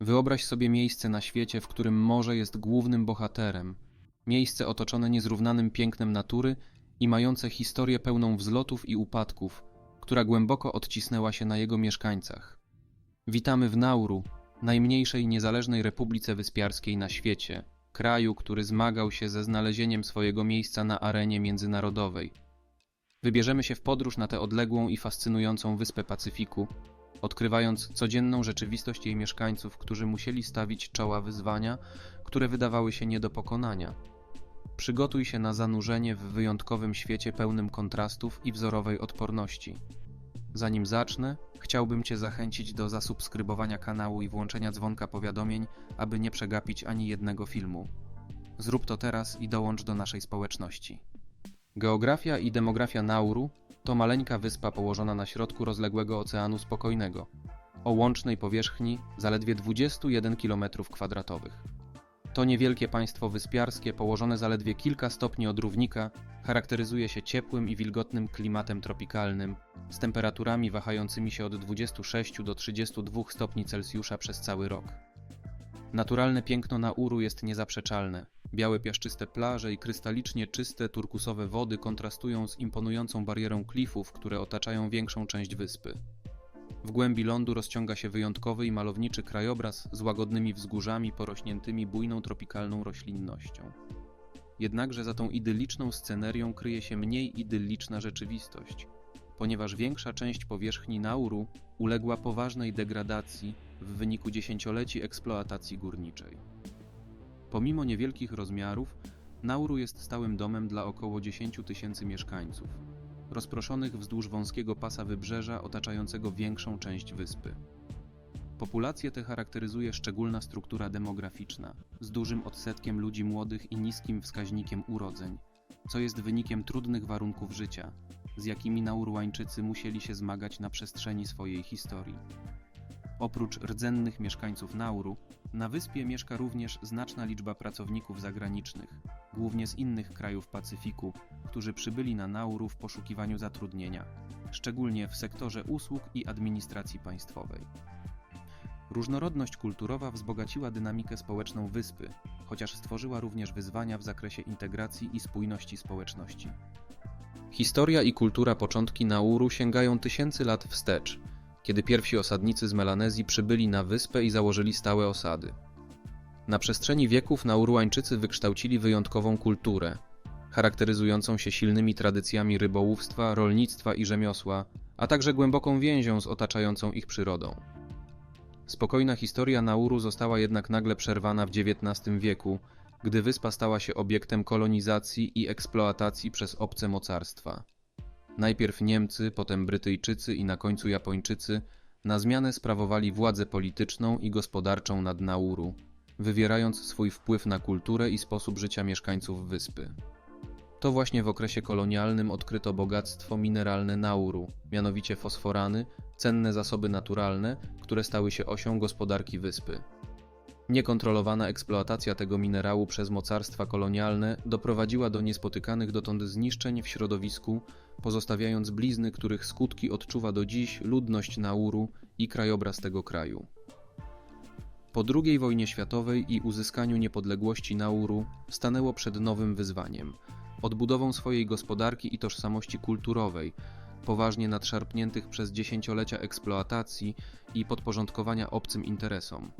Wyobraź sobie miejsce na świecie, w którym morze jest głównym bohaterem. Miejsce otoczone niezrównanym pięknem natury i mające historię pełną wzlotów i upadków, która głęboko odcisnęła się na jego mieszkańcach. Witamy w Nauru, najmniejszej niezależnej republice wyspiarskiej na świecie, kraju, który zmagał się ze znalezieniem swojego miejsca na arenie międzynarodowej. Wybierzemy się w podróż na tę odległą i fascynującą wyspę Pacyfiku, odkrywając codzienną rzeczywistość jej mieszkańców, którzy musieli stawić czoła wyzwania, które wydawały się nie do pokonania. Przygotuj się na zanurzenie w wyjątkowym świecie pełnym kontrastów i wzorowej odporności. Zanim zacznę, chciałbym Cię zachęcić do zasubskrybowania kanału i włączenia dzwonka powiadomień, aby nie przegapić ani jednego filmu. Zrób to teraz i dołącz do naszej społeczności. Geografia i demografia Nauru to maleńka wyspa położona na środku rozległego Oceanu Spokojnego, o łącznej powierzchni zaledwie 21 km2. To niewielkie państwo wyspiarskie, położone zaledwie kilka stopni od równika, charakteryzuje się ciepłym i wilgotnym klimatem tropikalnym, z temperaturami wahającymi się od 26 do 32 stopni Celsjusza przez cały rok. Naturalne piękno Nauru jest niezaprzeczalne. Białe piaszczyste plaże i krystalicznie czyste turkusowe wody kontrastują z imponującą barierą klifów, które otaczają większą część wyspy. W głębi lądu rozciąga się wyjątkowy i malowniczy krajobraz z łagodnymi wzgórzami porośniętymi bujną tropikalną roślinnością. Jednakże za tą idyliczną scenerią kryje się mniej idylliczna rzeczywistość, ponieważ większa część powierzchni Nauru uległa poważnej degradacji w wyniku dziesięcioleci eksploatacji górniczej. Pomimo niewielkich rozmiarów, Nauru jest stałym domem dla około 10 tysięcy mieszkańców, rozproszonych wzdłuż wąskiego pasa wybrzeża otaczającego większą część wyspy. Populację tę charakteryzuje szczególna struktura demograficzna, z dużym odsetkiem ludzi młodych i niskim wskaźnikiem urodzeń, co jest wynikiem trudnych warunków życia, z jakimi Nauruańczycy musieli się zmagać na przestrzeni swojej historii. Oprócz rdzennych mieszkańców Nauru, na wyspie mieszka również znaczna liczba pracowników zagranicznych, głównie z innych krajów Pacyfiku, którzy przybyli na Nauru w poszukiwaniu zatrudnienia, szczególnie w sektorze usług i administracji państwowej. Różnorodność kulturowa wzbogaciła dynamikę społeczną wyspy, chociaż stworzyła również wyzwania w zakresie integracji i spójności społeczności. Historia i kultura początki Nauru sięgają tysięcy lat wstecz, kiedy pierwsi osadnicy z Melanezji przybyli na wyspę i założyli stałe osady. Na przestrzeni wieków Nauruańczycy wykształcili wyjątkową kulturę, charakteryzującą się silnymi tradycjami rybołówstwa, rolnictwa i rzemiosła, a także głęboką więzią z otaczającą ich przyrodą. Spokojna historia Nauru została jednak nagle przerwana w XIX wieku, gdy wyspa stała się obiektem kolonizacji i eksploatacji przez obce mocarstwa. Najpierw Niemcy, potem Brytyjczycy i na końcu Japończycy na zmianę sprawowali władzę polityczną i gospodarczą nad Nauru, wywierając swój wpływ na kulturę i sposób życia mieszkańców wyspy. To właśnie w okresie kolonialnym odkryto bogactwo mineralne Nauru, mianowicie fosforany, cenne zasoby naturalne, które stały się osią gospodarki wyspy. Niekontrolowana eksploatacja tego minerału przez mocarstwa kolonialne doprowadziła do niespotykanych dotąd zniszczeń w środowisku, pozostawiając blizny, których skutki odczuwa do dziś ludność Nauru i krajobraz tego kraju. Po II wojnie światowej i uzyskaniu niepodległości Nauru stanęło przed nowym wyzwaniem odbudową swojej gospodarki i tożsamości kulturowej, poważnie nadszarpniętych przez dziesięciolecia eksploatacji i podporządkowania obcym interesom.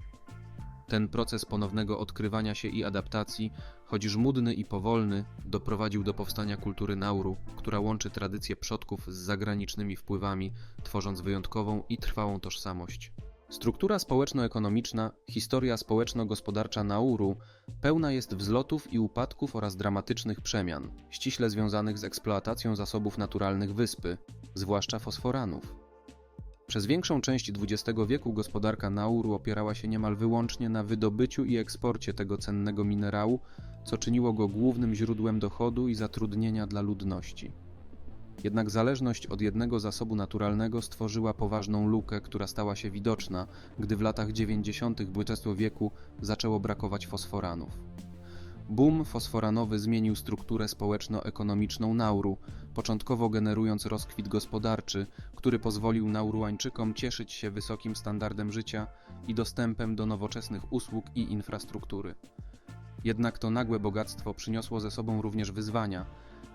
Ten proces ponownego odkrywania się i adaptacji, choć żmudny i powolny, doprowadził do powstania kultury Nauru, która łączy tradycje przodków z zagranicznymi wpływami, tworząc wyjątkową i trwałą tożsamość. Struktura społeczno-ekonomiczna, historia społeczno-gospodarcza Nauru pełna jest wzlotów i upadków oraz dramatycznych przemian, ściśle związanych z eksploatacją zasobów naturalnych wyspy, zwłaszcza fosforanów. Przez większą część XX wieku gospodarka Nauru opierała się niemal wyłącznie na wydobyciu i eksporcie tego cennego minerału, co czyniło go głównym źródłem dochodu i zatrudnienia dla ludności. Jednak zależność od jednego zasobu naturalnego stworzyła poważną lukę, która stała się widoczna, gdy w latach 90. XX wieku zaczęło brakować fosforanów. Boom fosforanowy zmienił strukturę społeczno-ekonomiczną Nauru, początkowo generując rozkwit gospodarczy, który pozwolił Nauruańczykom cieszyć się wysokim standardem życia i dostępem do nowoczesnych usług i infrastruktury. Jednak to nagłe bogactwo przyniosło ze sobą również wyzwania,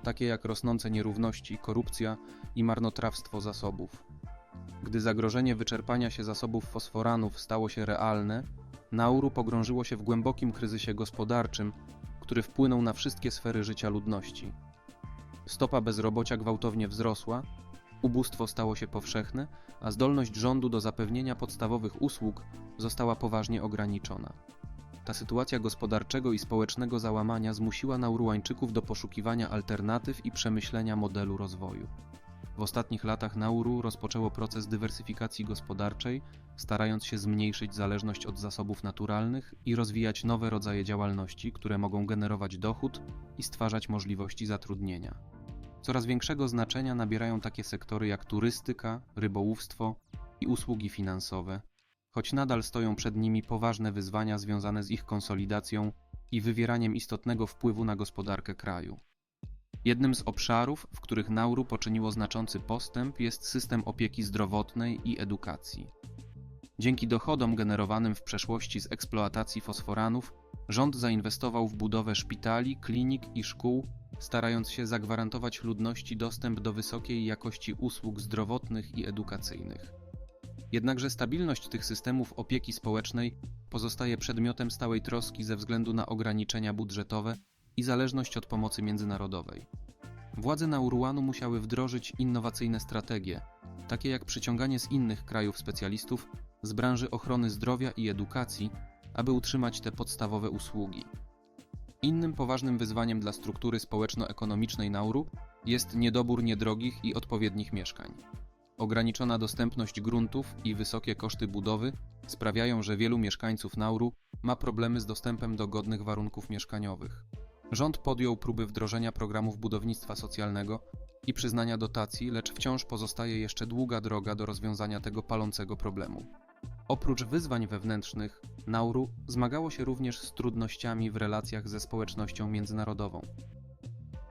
takie jak rosnące nierówności, korupcja i marnotrawstwo zasobów. Gdy zagrożenie wyczerpania się zasobów fosforanów stało się realne, Nauru pogrążyło się w głębokim kryzysie gospodarczym, który wpłynął na wszystkie sfery życia ludności. Stopa bezrobocia gwałtownie wzrosła, ubóstwo stało się powszechne, a zdolność rządu do zapewnienia podstawowych usług została poważnie ograniczona. Ta sytuacja gospodarczego i społecznego załamania zmusiła Nauruańczyków do poszukiwania alternatyw i przemyślenia modelu rozwoju. W ostatnich latach Nauru rozpoczęło proces dywersyfikacji gospodarczej, starając się zmniejszyć zależność od zasobów naturalnych i rozwijać nowe rodzaje działalności, które mogą generować dochód i stwarzać możliwości zatrudnienia. Coraz większego znaczenia nabierają takie sektory jak turystyka, rybołówstwo i usługi finansowe, choć nadal stoją przed nimi poważne wyzwania związane z ich konsolidacją i wywieraniem istotnego wpływu na gospodarkę kraju. Jednym z obszarów, w których Nauru poczyniło znaczący postęp, jest system opieki zdrowotnej i edukacji. Dzięki dochodom generowanym w przeszłości z eksploatacji fosforanów, rząd zainwestował w budowę szpitali, klinik i szkół, starając się zagwarantować ludności dostęp do wysokiej jakości usług zdrowotnych i edukacyjnych. Jednakże stabilność tych systemów opieki społecznej pozostaje przedmiotem stałej troski ze względu na ograniczenia budżetowe i zależność od pomocy międzynarodowej. Władze Nauruanu musiały wdrożyć innowacyjne strategie, takie jak przyciąganie z innych krajów specjalistów z branży ochrony zdrowia i edukacji, aby utrzymać te podstawowe usługi. Innym poważnym wyzwaniem dla struktury społeczno-ekonomicznej Nauru jest niedobór niedrogich i odpowiednich mieszkań. Ograniczona dostępność gruntów i wysokie koszty budowy sprawiają, że wielu mieszkańców Nauru ma problemy z dostępem do godnych warunków mieszkaniowych. Rząd podjął próby wdrożenia programów budownictwa socjalnego i przyznania dotacji, lecz wciąż pozostaje jeszcze długa droga do rozwiązania tego palącego problemu. Oprócz wyzwań wewnętrznych, Nauru zmagało się również z trudnościami w relacjach ze społecznością międzynarodową.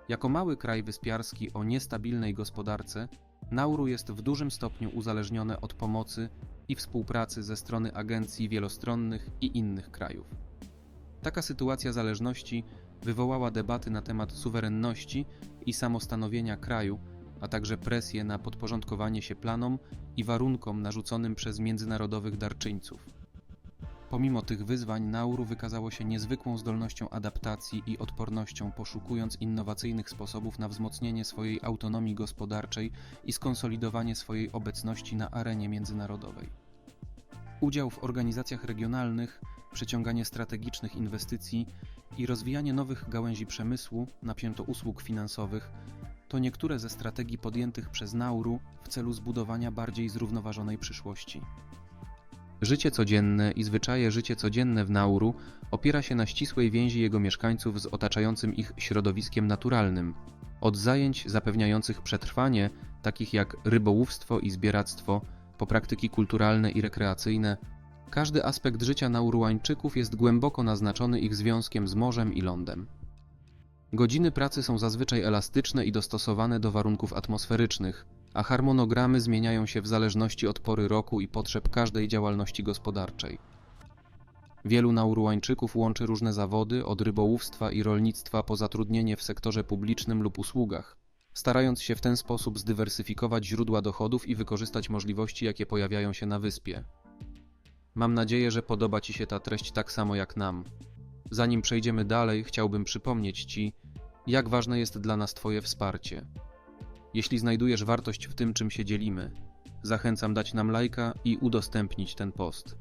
Jako mały kraj wyspiarski o niestabilnej gospodarce, Nauru jest w dużym stopniu uzależnione od pomocy i współpracy ze strony agencji wielostronnych i innych krajów. Taka sytuacja zależności wywołała debaty na temat suwerenności i samostanowienia kraju, a także presję na podporządkowanie się planom i warunkom narzuconym przez międzynarodowych darczyńców. Pomimo tych wyzwań, Nauru wykazało się niezwykłą zdolnością adaptacji i odpornością, poszukując innowacyjnych sposobów na wzmocnienie swojej autonomii gospodarczej i skonsolidowanie swojej obecności na arenie międzynarodowej. Udział w organizacjach regionalnych, przyciąganie strategicznych inwestycji i rozwijanie nowych gałęzi przemysłu, napięto usług finansowych, to niektóre ze strategii podjętych przez Nauru w celu zbudowania bardziej zrównoważonej przyszłości. Życie codzienne i zwyczaje życie codzienne w Nauru opiera się na ścisłej więzi jego mieszkańców z otaczającym ich środowiskiem naturalnym. Od zajęć zapewniających przetrwanie, takich jak rybołówstwo i zbieractwo, po praktyki kulturalne i rekreacyjne, każdy aspekt życia Nauruańczyków jest głęboko naznaczony ich związkiem z morzem i lądem. Godziny pracy są zazwyczaj elastyczne i dostosowane do warunków atmosferycznych, a harmonogramy zmieniają się w zależności od pory roku i potrzeb każdej działalności gospodarczej. Wielu Nauruańczyków łączy różne zawody, od rybołówstwa i rolnictwa po zatrudnienie w sektorze publicznym lub usługach, starając się w ten sposób zdywersyfikować źródła dochodów i wykorzystać możliwości, jakie pojawiają się na wyspie. Mam nadzieję, że podoba Ci się ta treść tak samo jak nam. Zanim przejdziemy dalej, chciałbym przypomnieć Ci, jak ważne jest dla nas Twoje wsparcie. Jeśli znajdujesz wartość w tym, czym się dzielimy, zachęcam dać nam lajka i udostępnić ten post.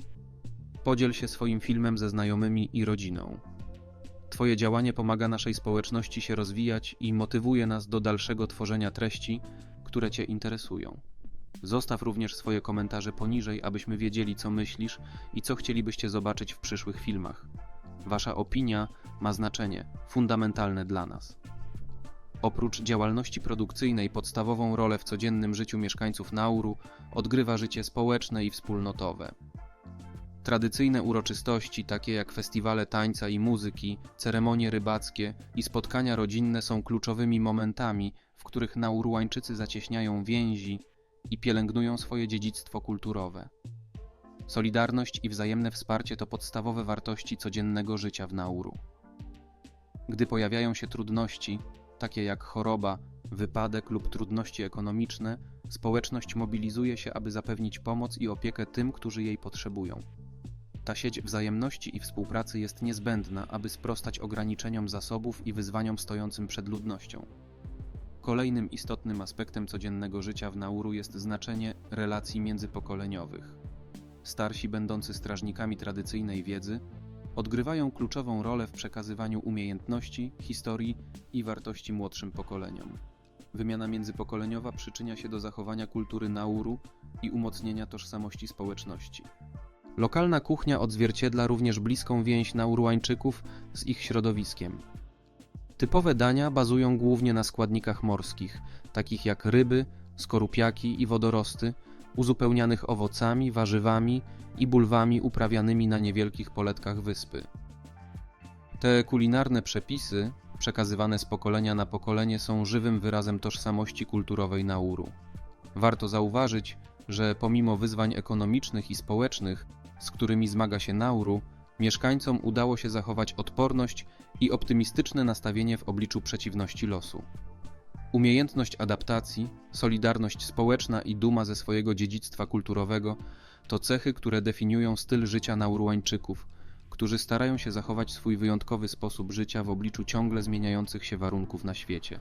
Podziel się swoim filmem ze znajomymi i rodziną. Twoje działanie pomaga naszej społeczności się rozwijać i motywuje nas do dalszego tworzenia treści, które Cię interesują. Zostaw również swoje komentarze poniżej, abyśmy wiedzieli, co myślisz i co chcielibyście zobaczyć w przyszłych filmach. Wasza opinia ma znaczenie fundamentalne dla nas. Oprócz działalności produkcyjnej, podstawową rolę w codziennym życiu mieszkańców Nauru odgrywa życie społeczne i wspólnotowe. Tradycyjne uroczystości, takie jak festiwale tańca i muzyki, ceremonie rybackie i spotkania rodzinne są kluczowymi momentami w których Nauruańczycy zacieśniają więzi i pielęgnują swoje dziedzictwo kulturowe. Solidarność i wzajemne wsparcie to podstawowe wartości codziennego życia w Nauru. Gdy pojawiają się trudności, takie jak choroba, wypadek lub trudności ekonomiczne, społeczność mobilizuje się, aby zapewnić pomoc i opiekę tym, którzy jej potrzebują. Ta sieć wzajemności i współpracy jest niezbędna, aby sprostać ograniczeniom zasobów i wyzwaniom stojącym przed ludnością. Kolejnym istotnym aspektem codziennego życia w Nauru jest znaczenie relacji międzypokoleniowych. Starsi, będący strażnikami tradycyjnej wiedzy, odgrywają kluczową rolę w przekazywaniu umiejętności, historii i wartości młodszym pokoleniom. Wymiana międzypokoleniowa przyczynia się do zachowania kultury Nauru i umocnienia tożsamości społeczności. Lokalna kuchnia odzwierciedla również bliską więź Nauruańczyków z ich środowiskiem. Typowe dania bazują głównie na składnikach morskich, takich jak ryby, skorupiaki i wodorosty, uzupełnianych owocami, warzywami i bulwami uprawianymi na niewielkich poletkach wyspy. Te kulinarne przepisy, przekazywane z pokolenia na pokolenie, są żywym wyrazem tożsamości kulturowej Nauru. Warto zauważyć, że pomimo wyzwań ekonomicznych i społecznych, z którymi zmaga się Nauru, mieszkańcom udało się zachować odporność i optymistyczne nastawienie w obliczu przeciwności losu. Umiejętność adaptacji, solidarność społeczna i duma ze swojego dziedzictwa kulturowego to cechy, które definiują styl życia Nauruańczyków, którzy starają się zachować swój wyjątkowy sposób życia w obliczu ciągle zmieniających się warunków na świecie.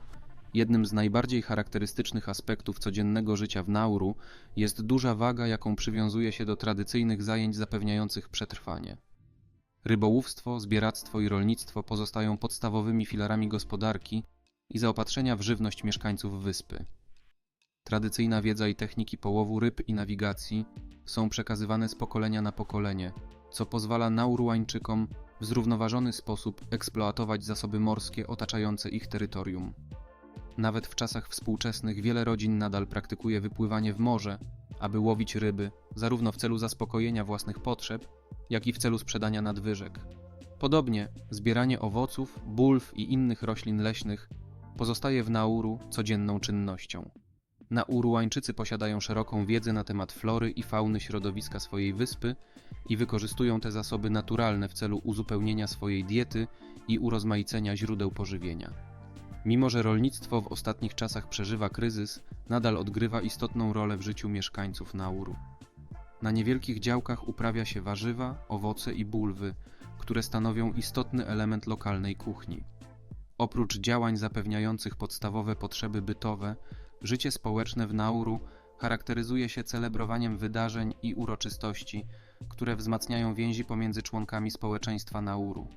Jednym z najbardziej charakterystycznych aspektów codziennego życia w Nauru jest duża waga, jaką przywiązuje się do tradycyjnych zajęć zapewniających przetrwanie. Rybołówstwo, zbieractwo i rolnictwo pozostają podstawowymi filarami gospodarki i zaopatrzenia w żywność mieszkańców wyspy. Tradycyjna wiedza i techniki połowu ryb i nawigacji są przekazywane z pokolenia na pokolenie, co pozwala Nauruańczykom w zrównoważony sposób eksploatować zasoby morskie otaczające ich terytorium. Nawet w czasach współczesnych wiele rodzin nadal praktykuje wypływanie w morze, aby łowić ryby, zarówno w celu zaspokojenia własnych potrzeb, jak i w celu sprzedania nadwyżek. Podobnie zbieranie owoców, bulw i innych roślin leśnych pozostaje w Nauru codzienną czynnością. Nauruańczycy posiadają szeroką wiedzę na temat flory i fauny środowiska swojej wyspy i wykorzystują te zasoby naturalne w celu uzupełnienia swojej diety i urozmaicenia źródeł pożywienia. Mimo, że rolnictwo w ostatnich czasach przeżywa kryzys, nadal odgrywa istotną rolę w życiu mieszkańców Nauru. Na niewielkich działkach uprawia się warzywa, owoce i bulwy, które stanowią istotny element lokalnej kuchni. Oprócz działań zapewniających podstawowe potrzeby bytowe, życie społeczne w Nauru charakteryzuje się celebrowaniem wydarzeń i uroczystości, które wzmacniają więzi pomiędzy członkami społeczeństwa Nauru.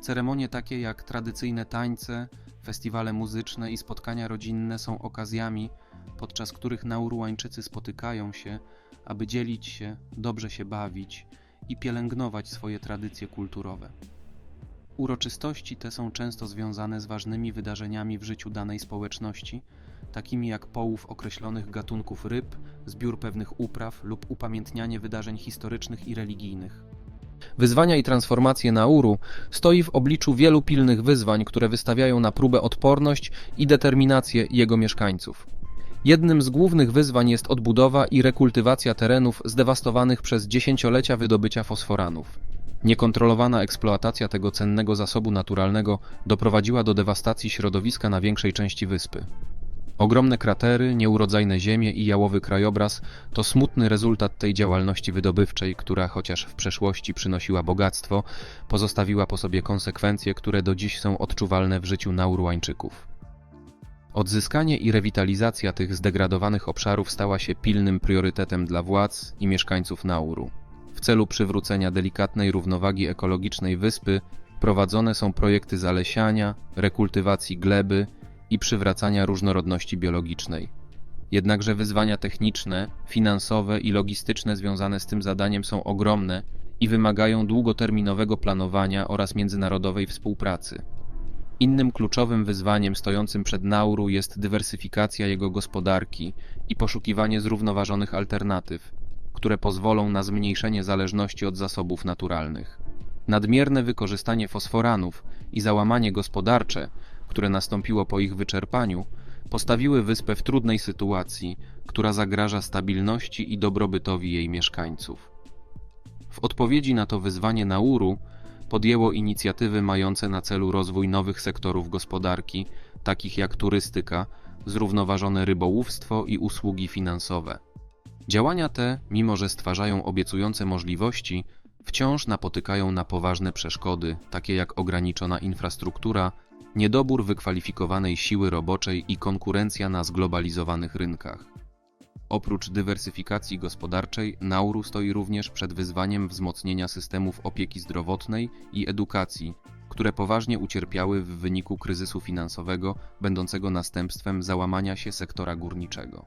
Ceremonie takie jak tradycyjne tańce, festiwale muzyczne i spotkania rodzinne są okazjami, podczas których Nauruańczycy spotykają się, aby dzielić się, dobrze się bawić i pielęgnować swoje tradycje kulturowe. Uroczystości te są często związane z ważnymi wydarzeniami w życiu danej społeczności, takimi jak połów określonych gatunków ryb, zbiór pewnych upraw lub upamiętnianie wydarzeń historycznych i religijnych. Wyzwania i transformacje Nauru stoi w obliczu wielu pilnych wyzwań, które wystawiają na próbę odporność i determinację jego mieszkańców. Jednym z głównych wyzwań jest odbudowa i rekultywacja terenów zdewastowanych przez dziesięciolecia wydobycia fosforanów. Niekontrolowana eksploatacja tego cennego zasobu naturalnego doprowadziła do dewastacji środowiska na większej części wyspy. Ogromne kratery, nieurodzajne ziemie i jałowy krajobraz to smutny rezultat tej działalności wydobywczej, która chociaż w przeszłości przynosiła bogactwo, pozostawiła po sobie konsekwencje, które do dziś są odczuwalne w życiu Nauruańczyków. Odzyskanie i rewitalizacja tych zdegradowanych obszarów stała się pilnym priorytetem dla władz i mieszkańców Nauru. W celu przywrócenia delikatnej równowagi ekologicznej wyspy prowadzone są projekty zalesiania, rekultywacji gleby i przywracania różnorodności biologicznej. Jednakże wyzwania techniczne, finansowe i logistyczne związane z tym zadaniem są ogromne i wymagają długoterminowego planowania oraz międzynarodowej współpracy. Innym kluczowym wyzwaniem stojącym przed Nauru jest dywersyfikacja jego gospodarki i poszukiwanie zrównoważonych alternatyw, które pozwolą na zmniejszenie zależności od zasobów naturalnych. Nadmierne wykorzystanie fosforanów i załamanie gospodarcze które nastąpiło po ich wyczerpaniu, postawiły wyspę w trudnej sytuacji, która zagraża stabilności i dobrobytowi jej mieszkańców. W odpowiedzi na to wyzwanie Nauru podjęło inicjatywy mające na celu rozwój nowych sektorów gospodarki, takich jak turystyka, zrównoważone rybołówstwo i usługi finansowe. Działania te, mimo że stwarzają obiecujące możliwości, wciąż napotykają na poważne przeszkody, takie jak ograniczona infrastruktura, niedobór wykwalifikowanej siły roboczej i konkurencja na zglobalizowanych rynkach. Oprócz dywersyfikacji gospodarczej, Nauru stoi również przed wyzwaniem wzmocnienia systemów opieki zdrowotnej i edukacji, które poważnie ucierpiały w wyniku kryzysu finansowego, będącego następstwem załamania się sektora górniczego.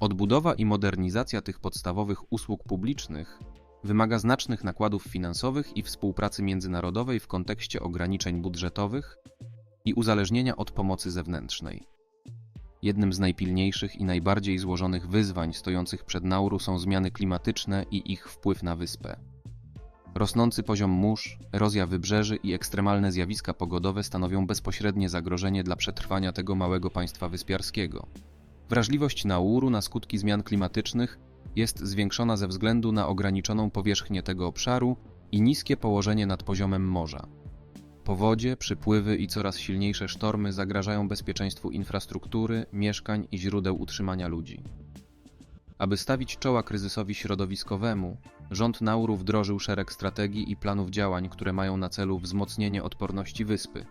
Odbudowa i modernizacja tych podstawowych usług publicznych wymaga znacznych nakładów finansowych i współpracy międzynarodowej w kontekście ograniczeń budżetowych i uzależnienia od pomocy zewnętrznej. Jednym z najpilniejszych i najbardziej złożonych wyzwań stojących przed Nauru są zmiany klimatyczne i ich wpływ na wyspę. Rosnący poziom mórz, erozja wybrzeży i ekstremalne zjawiska pogodowe stanowią bezpośrednie zagrożenie dla przetrwania tego małego państwa wyspiarskiego. Wrażliwość Nauru na skutki zmian klimatycznych jest zwiększona ze względu na ograniczoną powierzchnię tego obszaru i niskie położenie nad poziomem morza. Powodzie, przypływy i coraz silniejsze sztormy zagrażają bezpieczeństwu infrastruktury, mieszkań i źródeł utrzymania ludzi. Aby stawić czoła kryzysowi środowiskowemu, rząd Nauru wdrożył szereg strategii i planów działań, które mają na celu wzmocnienie odporności wyspy.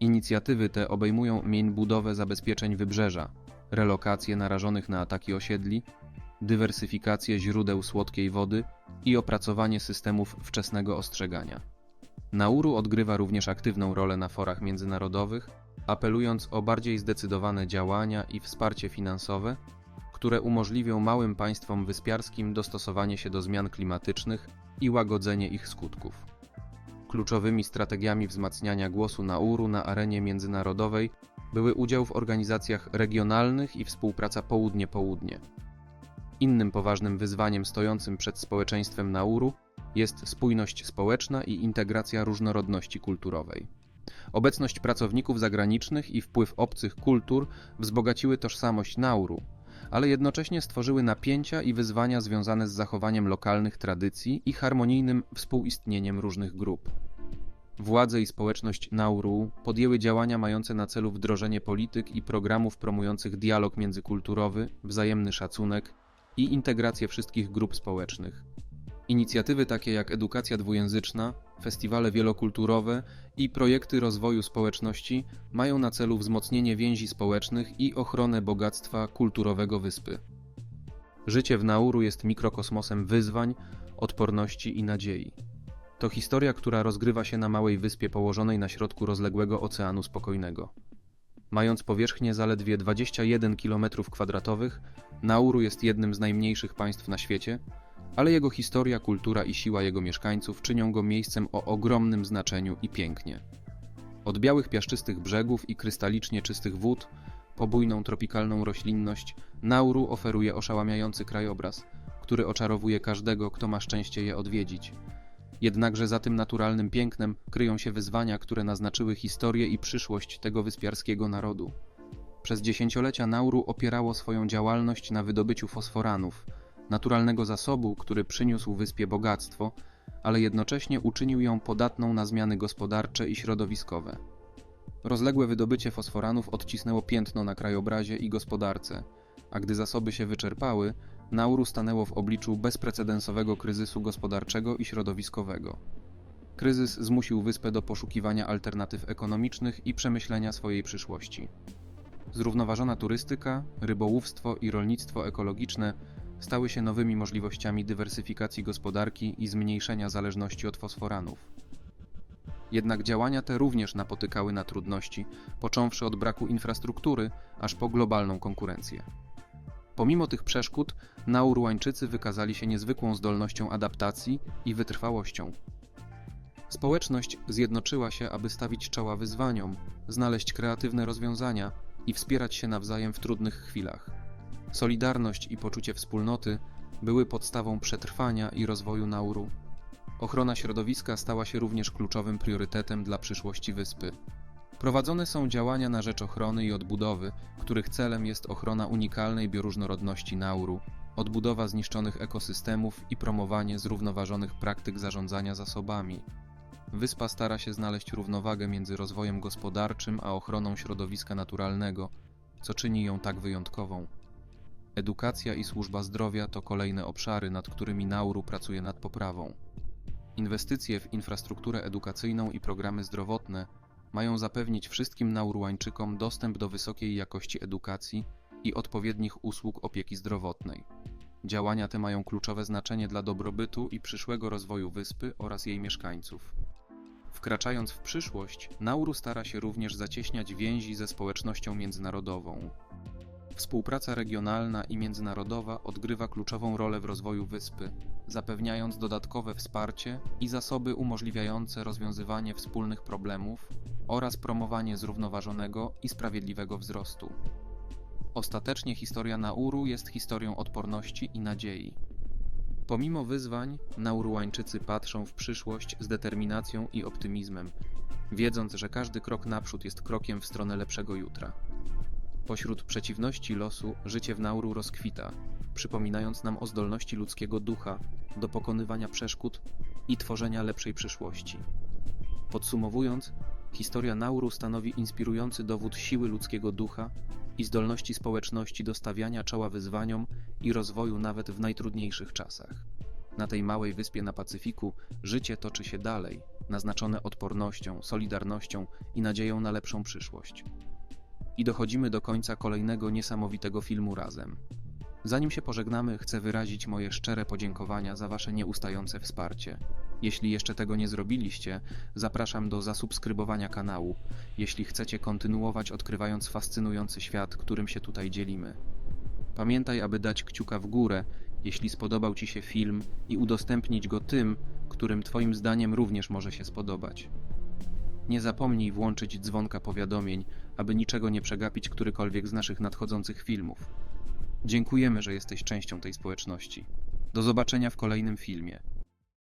Inicjatywy te obejmują budowę zabezpieczeń wybrzeża, relokację narażonych na ataki osiedli, dywersyfikację źródeł słodkiej wody i opracowanie systemów wczesnego ostrzegania. Nauru odgrywa również aktywną rolę na forach międzynarodowych, apelując o bardziej zdecydowane działania i wsparcie finansowe, które umożliwią małym państwom wyspiarskim dostosowanie się do zmian klimatycznych i łagodzenie ich skutków. Kluczowymi strategiami wzmacniania głosu Nauru na arenie międzynarodowej były udział w organizacjach regionalnych i współpraca południe-południe. Innym poważnym wyzwaniem stojącym przed społeczeństwem Nauru jest spójność społeczna i integracja różnorodności kulturowej. Obecność pracowników zagranicznych i wpływ obcych kultur wzbogaciły tożsamość Nauru, ale jednocześnie stworzyły napięcia i wyzwania związane z zachowaniem lokalnych tradycji i harmonijnym współistnieniem różnych grup. Władze i społeczność Nauru podjęły działania mające na celu wdrożenie polityk i programów promujących dialog międzykulturowy, wzajemny szacunek i integrację wszystkich grup społecznych. Inicjatywy takie jak edukacja dwujęzyczna, festiwale wielokulturowe i projekty rozwoju społeczności mają na celu wzmocnienie więzi społecznych i ochronę bogactwa kulturowego wyspy. Życie w Nauru jest mikrokosmosem wyzwań, odporności i nadziei. To historia, która rozgrywa się na małej wyspie położonej na środku rozległego Oceanu Spokojnego. Mając powierzchnię zaledwie 21 km2, Nauru jest jednym z najmniejszych państw na świecie, ale jego historia, kultura i siła jego mieszkańców czynią go miejscem o ogromnym znaczeniu i pięknie. Od białych piaszczystych brzegów i krystalicznie czystych wód, po bujną tropikalną roślinność, Nauru oferuje oszałamiający krajobraz, który oczarowuje każdego, kto ma szczęście je odwiedzić. Jednakże za tym naturalnym pięknem kryją się wyzwania, które naznaczyły historię i przyszłość tego wyspiarskiego narodu. Przez dziesięciolecia Nauru opierało swoją działalność na wydobyciu fosforanów, naturalnego zasobu, który przyniósł wyspie bogactwo, ale jednocześnie uczynił ją podatną na zmiany gospodarcze i środowiskowe. Rozległe wydobycie fosforanów odcisnęło piętno na krajobrazie i gospodarce, a gdy zasoby się wyczerpały, Nauru stanęło w obliczu bezprecedensowego kryzysu gospodarczego i środowiskowego. Kryzys zmusił wyspę do poszukiwania alternatyw ekonomicznych i przemyślenia swojej przyszłości. Zrównoważona turystyka, rybołówstwo i rolnictwo ekologiczne stały się nowymi możliwościami dywersyfikacji gospodarki i zmniejszenia zależności od fosforanów. Jednak działania te również napotykały na trudności, począwszy od braku infrastruktury, aż po globalną konkurencję. Pomimo tych przeszkód, Nauruańczycy wykazali się niezwykłą zdolnością adaptacji i wytrwałością. Społeczność zjednoczyła się, aby stawić czoła wyzwaniom, znaleźć kreatywne rozwiązania i wspierać się nawzajem w trudnych chwilach. Solidarność i poczucie wspólnoty były podstawą przetrwania i rozwoju Nauru. Ochrona środowiska stała się również kluczowym priorytetem dla przyszłości wyspy. Prowadzone są działania na rzecz ochrony i odbudowy, których celem jest ochrona unikalnej bioróżnorodności Nauru, odbudowa zniszczonych ekosystemów i promowanie zrównoważonych praktyk zarządzania zasobami. Wyspa stara się znaleźć równowagę między rozwojem gospodarczym a ochroną środowiska naturalnego, co czyni ją tak wyjątkową. Edukacja i służba zdrowia to kolejne obszary, nad którymi Nauru pracuje nad poprawą. Inwestycje w infrastrukturę edukacyjną i programy zdrowotne mają zapewnić wszystkim Nauruańczykom dostęp do wysokiej jakości edukacji i odpowiednich usług opieki zdrowotnej. Działania te mają kluczowe znaczenie dla dobrobytu i przyszłego rozwoju wyspy oraz jej mieszkańców. Wkraczając w przyszłość, Nauru stara się również zacieśniać więzi ze społecznością międzynarodową. Współpraca regionalna i międzynarodowa odgrywa kluczową rolę w rozwoju wyspy, zapewniając dodatkowe wsparcie i zasoby umożliwiające rozwiązywanie wspólnych problemów oraz promowanie zrównoważonego i sprawiedliwego wzrostu. Ostatecznie historia Nauru jest historią odporności i nadziei. Pomimo wyzwań, Nauruańczycy patrzą w przyszłość z determinacją i optymizmem, wiedząc, że każdy krok naprzód jest krokiem w stronę lepszego jutra. Pośród przeciwności losu życie w Nauru rozkwita, przypominając nam o zdolności ludzkiego ducha do pokonywania przeszkód i tworzenia lepszej przyszłości. Podsumowując, historia Nauru stanowi inspirujący dowód siły ludzkiego ducha i zdolności społeczności do stawiania czoła wyzwaniom i rozwoju nawet w najtrudniejszych czasach. Na tej małej wyspie na Pacyfiku życie toczy się dalej, naznaczone odpornością, solidarnością i nadzieją na lepszą przyszłość. I dochodzimy do końca kolejnego niesamowitego filmu razem. Zanim się pożegnamy, chcę wyrazić moje szczere podziękowania za Wasze nieustające wsparcie. Jeśli jeszcze tego nie zrobiliście, zapraszam do zasubskrybowania kanału, jeśli chcecie kontynuować odkrywając fascynujący świat, którym się tutaj dzielimy. Pamiętaj, aby dać kciuka w górę, jeśli spodobał Ci się film i udostępnić go tym, którym Twoim zdaniem również może się spodobać. Nie zapomnij włączyć dzwonka powiadomień, aby niczego nie przegapić którykolwiek z naszych nadchodzących filmów. Dziękujemy, że jesteś częścią tej społeczności. Do zobaczenia w kolejnym filmie.